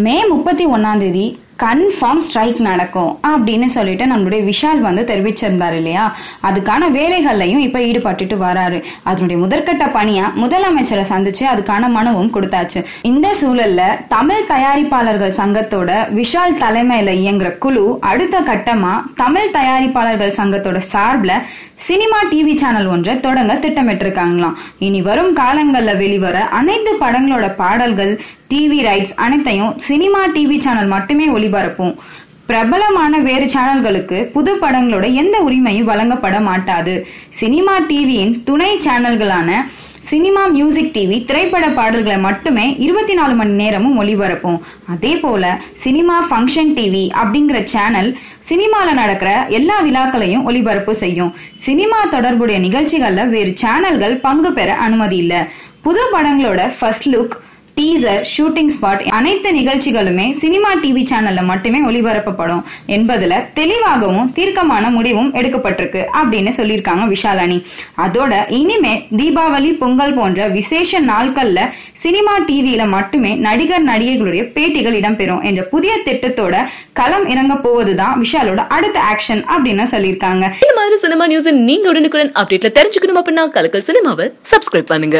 மே முப்பத்தி ஒன்னாம் தேதி கன்ஃபார்ம் ஸ்ட்ரைக் நடக்கும் அப்படின்னு சொல்லிட்டு நம்மளுடைய விஷால் வந்து தெரிவிச்சிருந்தார் இல்லையா? அதுக்கான வேலைகள்லையும் இப்ப ஈடுபட்டுட்டு வராரு. அதனுடைய முதற்கட்ட பணியா முதலமைச்சரை சந்திச்சு அதுக்கான மனுவும் கொடுத்தாச்சு. இந்த சூழல்ல தமிழ் தயாரிப்பாளர்கள் சங்கத்தோட விஷால் தலைமையில இயங்குற குழு அடுத்த கட்டமா தமிழ் தயாரிப்பாளர்கள் சங்கத்தோட சார்பில் சினிமா டிவி சேனல் ஒன்றை தொடங்க திட்டமிட்டிருக்காங்களாம். இனி வரும் காலங்களில் வெளிவர அனைத்து படங்களோட பாடல்கள் டிவி ரைட்ஸ் அனைத்தையும் சினிமா டிவி சேனல் மட்டுமே ஒளிபரப்பும். பிரபலமான வேறு சேனல்களுக்கு புது படங்களோட எந்த உரிமையும் வழங்கப்பட மாட்டாது. சினிமா டிவியின் துணை சேனல்களான சினிமா மியூசிக் டிவி திரைப்பட பாடல்களை மட்டுமே இருபத்தி நாலு மணி நேரமும் ஒளிபரப்பும். அதே போல சினிமா ஃபங்க்ஷன் டிவி அப்படிங்கிற சேனல் சினிமாவில் நடக்கிற எல்லா விழாக்களையும் ஒளிபரப்பு செய்யும். சினிமா தொடர்புடைய நிகழ்ச்சிகளில் வேறு சேனல்கள் பங்கு பெற அனுமதி இல்லை. புது படங்களோட first look teaser shooting spot அனைத்து நிகழ்ச்சிகளுமே சினிமா டிவி சேனல்ல மட்டுமே ஒளிபரப்பப்படும் என்பதுல தெளிவாகவும் தீர்க்கமான முடிவும் எடுக்கப்பட்டிருக்கு அப்படின்னு சொல்லியிருக்காங்க விஷாலானி அதோட இனிமே தீபாவளி பொங்கல் போன்ற விசேஷ நாட்கள்ல சினிமா டிவியில மட்டுமே நடிகர் நடிகைகளுடைய பேட்டிகள் இடம்பெறும் என்ற புதிய திட்டத்தோட களம் இறங்க போவதுதான் விஷாலோட அடுத்த ஆக்ஷன் அப்படின்னு சொல்லியிருக்காங்க. இந்த மாதிரி சினிமா நியூஸ் நீங்க உடனுக்குடன் அப்டேட்ல தெரிஞ்சுக்கணும் அப்படின்னா கலக்கல் சினிமாவை சப்ஸ்கிரைப் பண்ணுங்க.